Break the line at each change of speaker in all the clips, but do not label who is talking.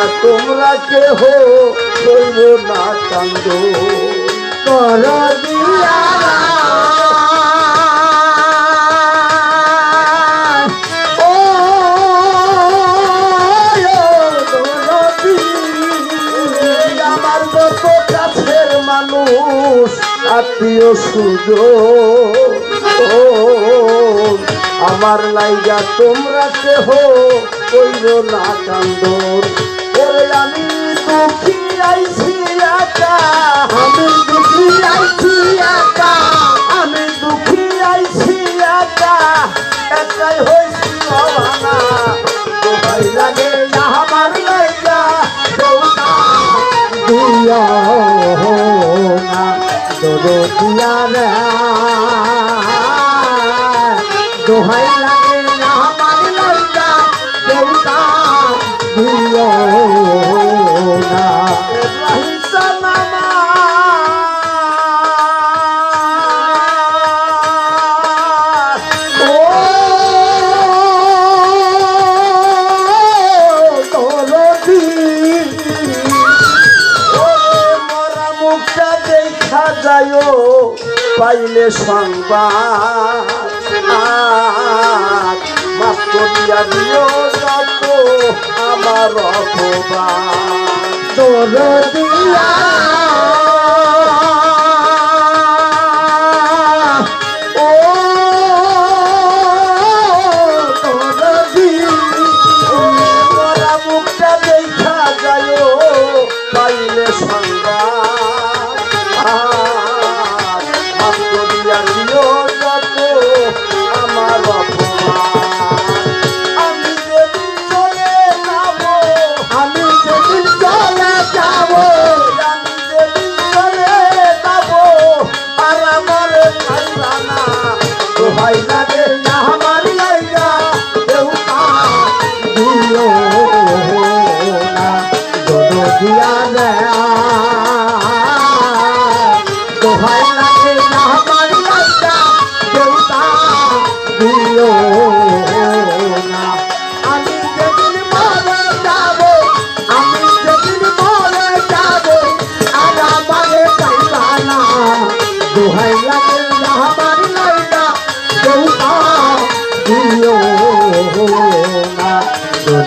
না তোমরা কেহ করব না কান্দ।
করা দিয়া
আত্মীয় সুযোগ ও আমার লাইগা তোমরা কেহ কইল না কান্দর আমি দুঃখী আইছি একা।
আমি দুঃখী আইছি একা।
আমি দুঃখী আইছি একা। একাই হইছি অভানা তোমায় লাগে
না আমার লাগা। দিয়া দিয়া রে। যাইও
পাইলে সংবাদ। মাফ করিয়া দিও যত আমার অপবাদ।
তোর দিয়া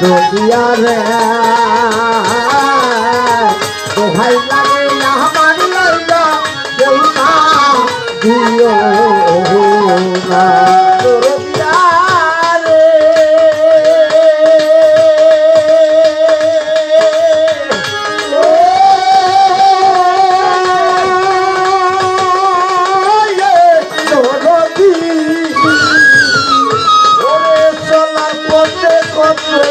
দরিয়া রে। তোহাই লাগে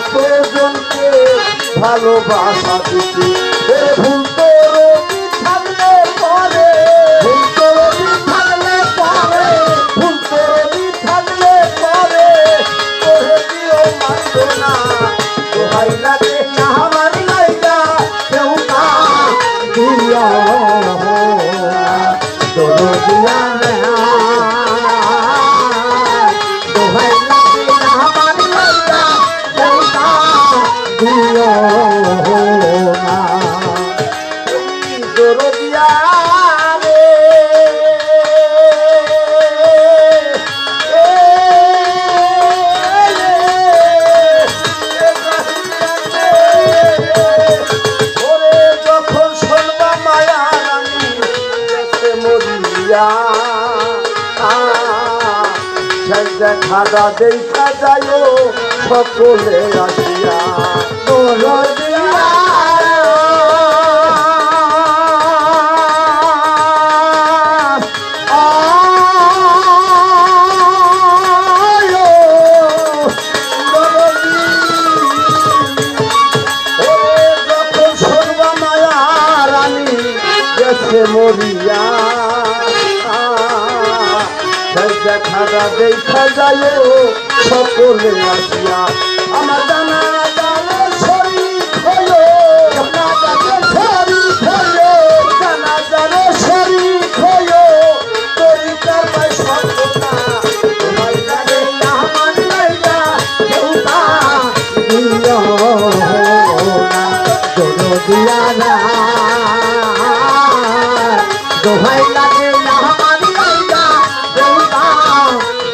কতজনকে ভালোবাসা দিতে। সেজে খাদা দেখা যায় সকলে আসিয়া দেখা দেখা যায় সকলে আসিয়া আমার জানা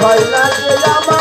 ভয় লাগে আমার